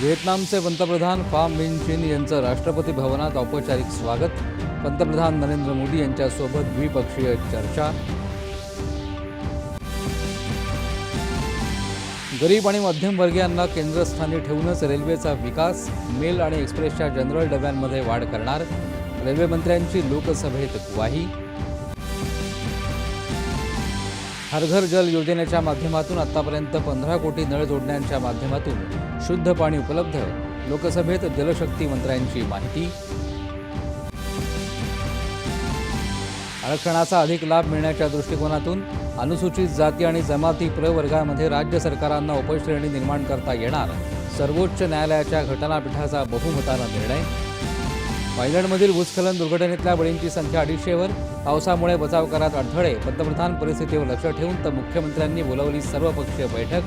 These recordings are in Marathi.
व्हिएतनामचे पंतप्रधान फाम मिन चिन यांचं राष्ट्रपती भवनात औपचारिक स्वागत. पंतप्रधान नरेंद्र मोदी यांच्यासोबत द्विपक्षीय चर्चा. गरीब आणि मध्यमवर्गीयांना केंद्रस्थानी ठेवूनच रेल्वेचा विकास मेल आणि एक्सप्रेसच्या जनरल डब्यांमध्ये वाढ करणार. रेल्वेमंत्र्यांची लोकसभेत ग्वाही. हर घर जल योजनेच्या माध्यमातून आतापर्यंत पंधरा कोटी नळ जोडण्यांच्या माध्यमातून शुद्ध पाणी उपलब्ध लोकसभेत जलशक्ती मंत्र्यांची माहिती. आरक्षणाचा अधिक लाभ मिळण्याच्या दृष्टिकोनातून अनुसूचित जाती आणि जमाती प्रवर्गामध्ये राज्य सरकारांना उपश्रेणी निर्माण करता येणार. सर्वोच्च न्यायालयाच्या घटनापीठाचा बहुमतानं निर्णय. थायलंडमधील भूस्खलन दुर्घटनेतल्या बळींची संख्या अडीचशेवर. पावसामुळे बचाव करात अडथळे. पंतप्रधान परिस्थितीवर लक्ष ठेवून तर मुख्यमंत्र्यांनी बोलावली सर्वपक्षीय बैठक.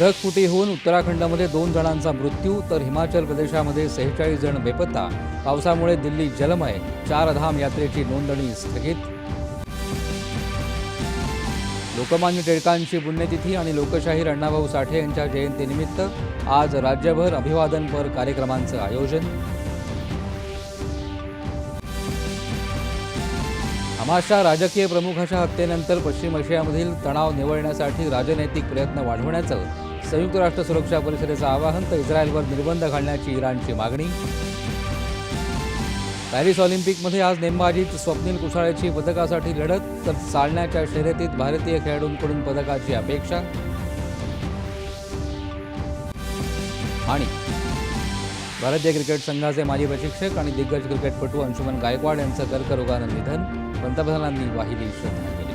ढगफुटी होऊन उत्तराखंडमध्ये दोन जणांचा मृत्यू तर हिमाचल प्रदेशामध्ये सेहेचाळीस जण बेपत्ता. पावसामुळे दिल्ली जलमय. चारधाम यात्रेची नोंदणी स्थगित. लोकमान्य टिळकांची पुण्यतिथी आणि लोकशाहीर अण्णाभाऊ साठे यांच्या जयंतीनिमित्त आज राज्यभर अभिवादनपर कार्यक्रमांचं आयोजन. हमासच्या राजकीय प्रमुखाच्या हत्येनंतर पश्चिम आशियामधील तणाव निवळण्यासाठी राजनैतिक प्रयत्न वाढवण्याचं संयुक्त राष्ट्र सुरक्षा परिषदेचं आवाहन तर इस्रायलवर निर्बंध घालण्याची इराणची मागणी. पॅरिस ऑलिम्पिकमध्ये आज नेमबाजीत स्वप्नील कुशाळेची पदकासाठी लढत तर चालण्याच्या शर्यतीत भारतीय खेळाडूंकडून पदकाची अपेक्षा. आणि भारतीय क्रिकेट संघाचे माजी प्रशिक्षक आणि दिग्गज क्रिकेटपटू अंशुमन गायकवाड यांचं कर्करोगानं निधन पंतप्रधानांनी वाहिली श्रद्धांजली.